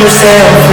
no céu.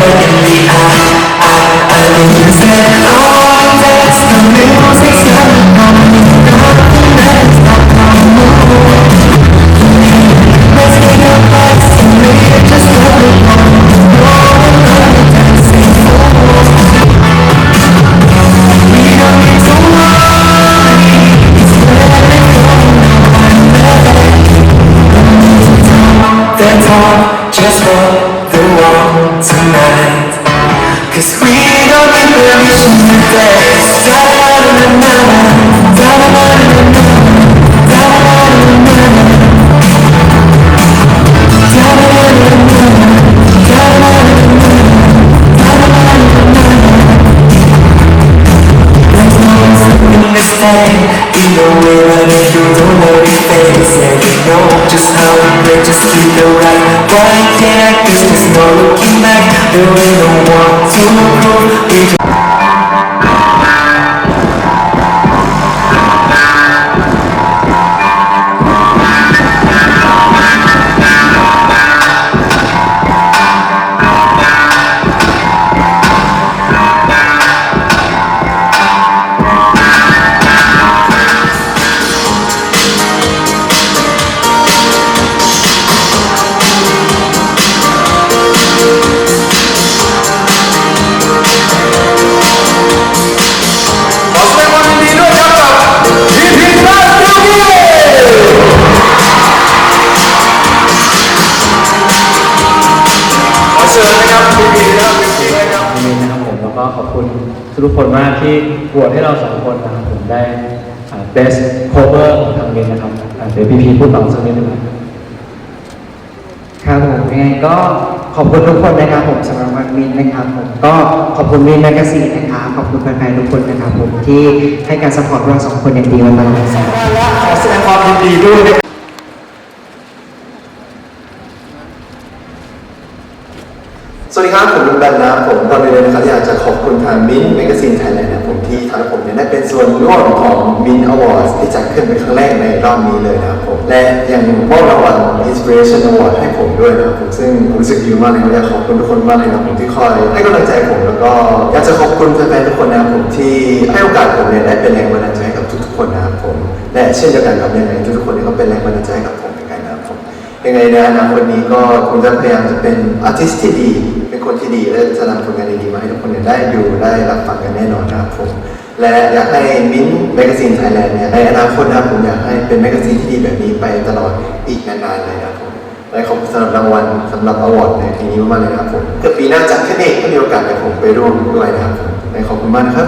ทุกๆคนมากที่โหวตให้เราสองคนนะครับผมได้อ่า best cover ของทางมินนะครับอ่าเดี๋ยวพี่พีพูดต่อสักนิดนึงนะครับครับผมยังไงก็ขอบคุณทุกคนนะครับผมสำหรับวันมินนะครับผมก็ขอบคุณมินแมกกาซีนนะครับขอบคุณแฟนๆทุกคนนะครับผมที่ให้การสปอร์ตเราสองคนอย่างดีมาตลอดและขอแสดงความยินดีด้วยนะครับสวัสดีครับผมลุงแบนนะครับผมตอนนี้เลยนะครับ มินแมกซีนไทยแลนด์นะผมที่ทำให้ผมเนี่ยได้เป็นส่วนร่วมของมินอวอร์ดที่จัดขึ้นเป็นครั้งแรกในรอบนี้เลยนะครับผม และยังมอบรางวัล Inspiration Award ให้ผมด้วยนะครับผมซึ่งผมรู้สึกดีมากเลยครับอยากขอบคุณทุกคนมากเลยนะผมที่คอยให้กำลังใจผมแล้วก็อยากจะขอบคุณแฟนๆทุกคนนะครับผมที่ให้โอกาสผมเนี่ยได้เป็นแรงบันดาลใจให้กับทุกๆคนนะครับผมและเช่นเดียวกันกับยังไงทุกๆคนเนี่ยก็เป็นแรงบันดาลใจให้กับผม ยังไงในอนาคตนี้ก็ผมจะพยายามจะเป็นอาร์ติสที่ดี เป็นคนที่ดีและจะนำผลงานดีๆมาให้ทุกคนได้ดูได้รับฟังกันแน่นอนนะครับผมและอยากให้มิ้นแมกซีนไทยแลนด์เนี่ยในอนาคตนะครับผมอยากให้เป็นแมกซีนที่ดีแบบนี้ไปตลอดอีกนานๆเลยนะครับผมและขอบคุณสำหรับรางวัลสำหรับอวอร์ดในปีนี้มากเลยนะครับผมเกิดปีหน้าจัดขึ้นเองก็มีโอกาสเดี๋ยวผมไปร่วมด้วยนะครับผมขอบคุณมากนะครับ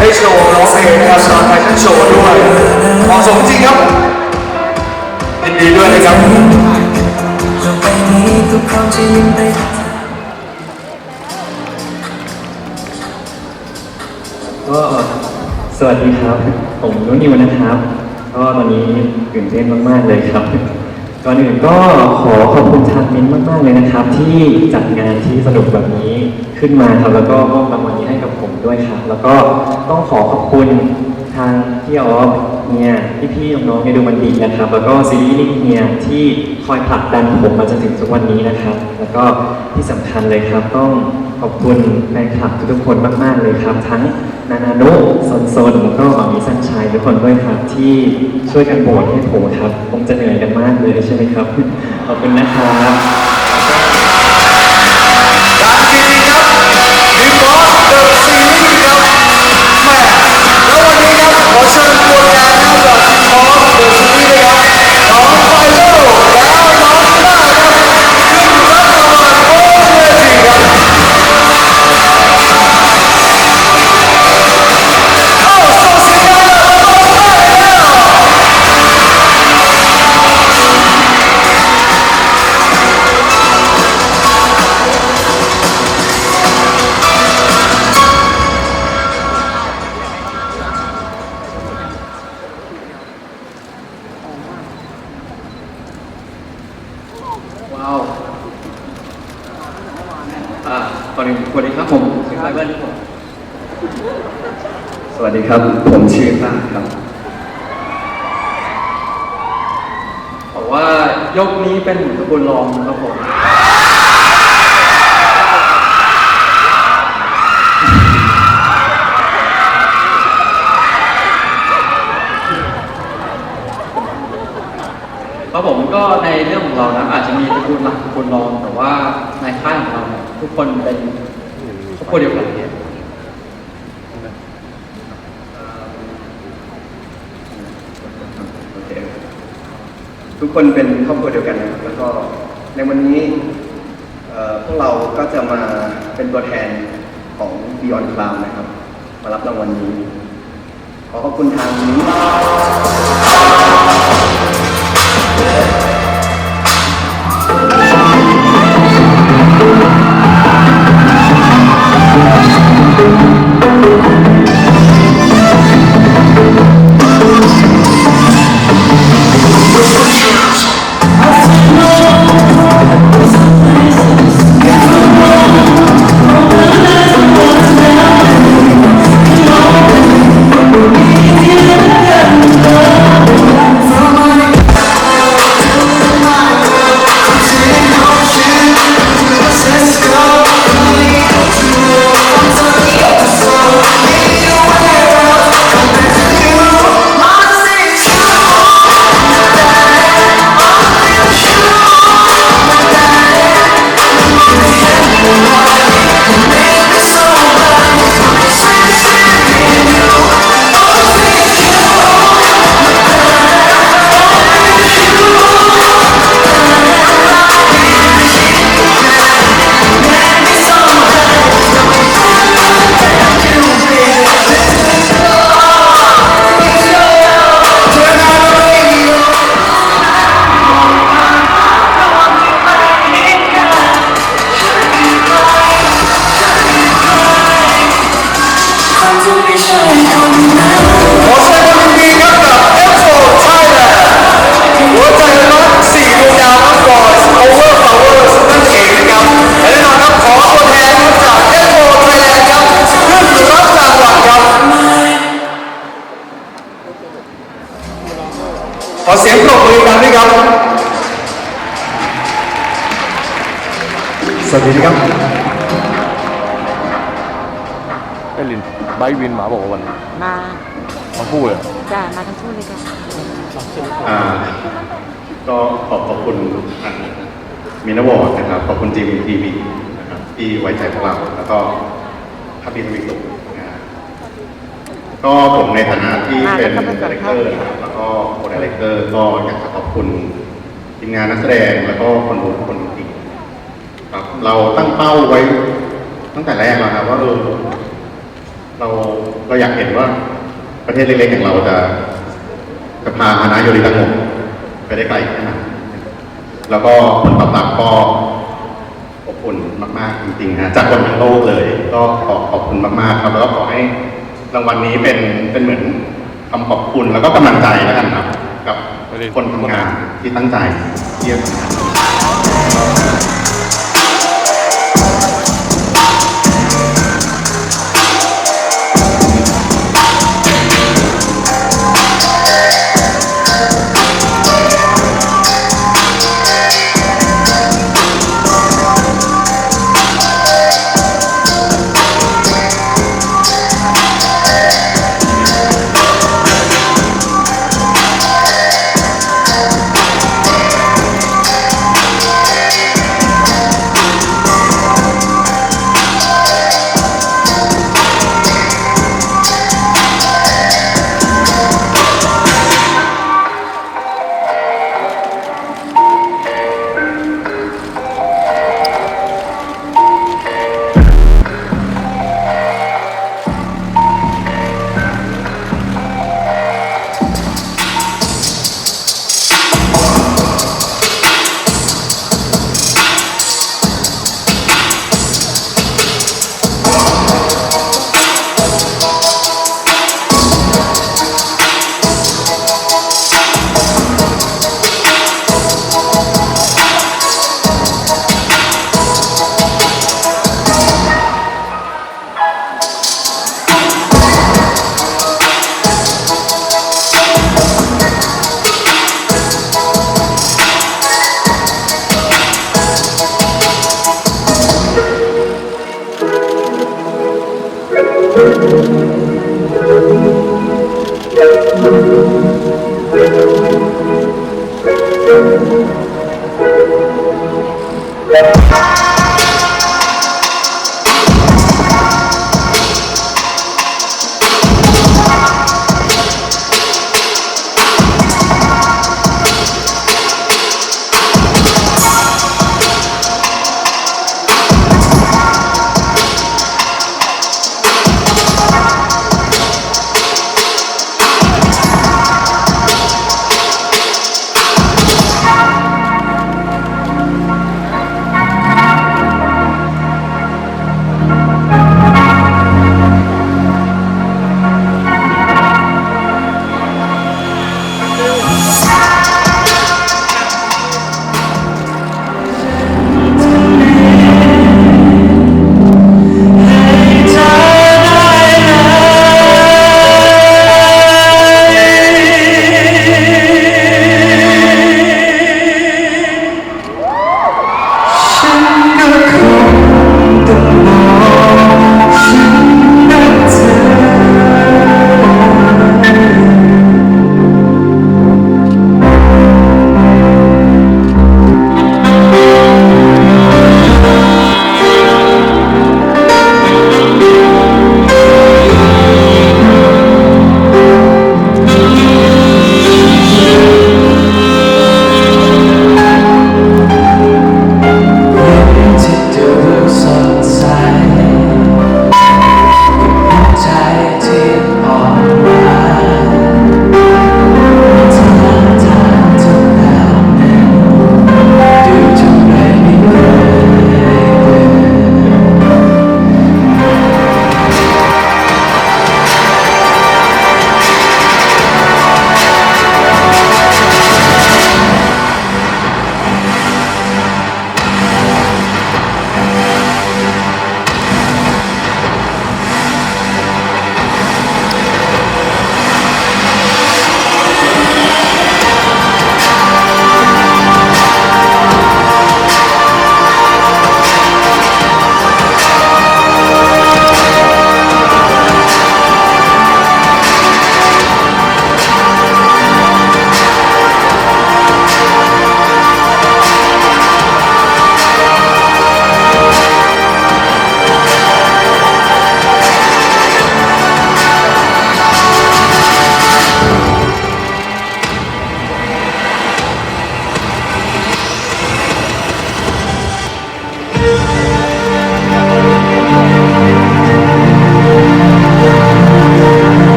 ได้โชว์ร้องเพลงนะครับตอนแฟชั่นโชว์ด้วยเหมาะสมจริงครับยินดีด้วยนะครับจะไปไหนนี้ก็พร้อมจะยิ้มไปก็สวัสดีครับ ผมนุ่นนิวนะครับ ก็ตอนนี้ตื่นเต้นมาก ๆ เลยครับ ก่อนอื่นก็ขอขอบคุณทางมิ้นท์มากๆเลยนะครับ ที่จัดงานที่สนุกแบบนี้ขึ้นมาครับแล้วก็มอบรางวัลนี้ให้กับผมด้วยครับ แล้วก็ต้องขอขอบคุณทางพี่ออฟเนี่ยพี่ๆน้องๆในดูมันดีนะครับ แล้วก็ซีรีส์ลิงเนี่ยที่คอยผลักดันผมมาจนถึงทุกวันนี้นะครับ แล้วก็ที่สำคัญเลยครับต้อง ขอบคุณแฟนคลับทุกๆคนมาก ๆ เลยครับ ทั้งนานานุสนสนแล้วก็หมามีสันชัยทุกคนด้วยครับ ที่ช่วยกันโบนให้ผมครับคงจะเหนื่อยกันมากเลยใช่ไหมครับ ขอบคุณนะครับ อ่าก่อนอื่นสวัสดีครับผมชื่อไบเบิลครับผมสวัสดีครับ ผมชื่อต้าครับบอกว่ายกนี้เป็นขบวนรองนะครับผมครับผมก็ในเรื่องของเรานะอาจจะมีตระกูลหลักตระกูลรอง ทุกคนเป็นครอบครัวเดียวกันเนี่ยโอเคทุกคนเป็นครอบครัวเดียวกันนะครับแล้วก็ในวันนี้พวกเราก็จะมาเป็นตัวแทนของ Beyond Cloud นะครับ มารับรางวัลนี้ ขอขอบคุณทางนี้ ขอ ขอเสียงปรบมือกันด้วยครับ สวัสดีครับ ไบร์ทวินหมาบอกว่าวันมามาพูดเลยจ้ามาทั้งคู่เลยจ้ะอ่าก็ขอบขอบคุณทางมินวอร์ดนะครับขอบคุณจีมทีวีนะครับที่ไว้ใจพวกเราแล้วก็ทัพพีทวีสุขนะฮะก็ผมในฐานะที่เป็นดีเรคเตอร์นะครับแล้วก็โคดีเรคเตอร์ก็อยากจะขอบคุณทีมงานนักแสดงแล้วก็คนดูทุกคนจริงๆครับเราตั้งเป้าไว้ตั้งแต่แรกแล้วครับว่าเออ เราเราอยากเห็นว่าประเทศเล็กๆอย่างเราจะจะพาฮานาโยริตังโงไปได้ไกลแค่ไหนแล้วก็ผลตอบรับก็อบอุ่นมากๆจริงๆฮะจากคนทั้งโลกเลย ก็ขอขอบคุณมากๆครับแล้วก็ขอให้รางวัลนี้เป็นเป็นเหมือนคำขอบคุณแล้วก็กำลังใจแล้วกันครับ กับคนทำงานที่ตั้งใจเยี่ยม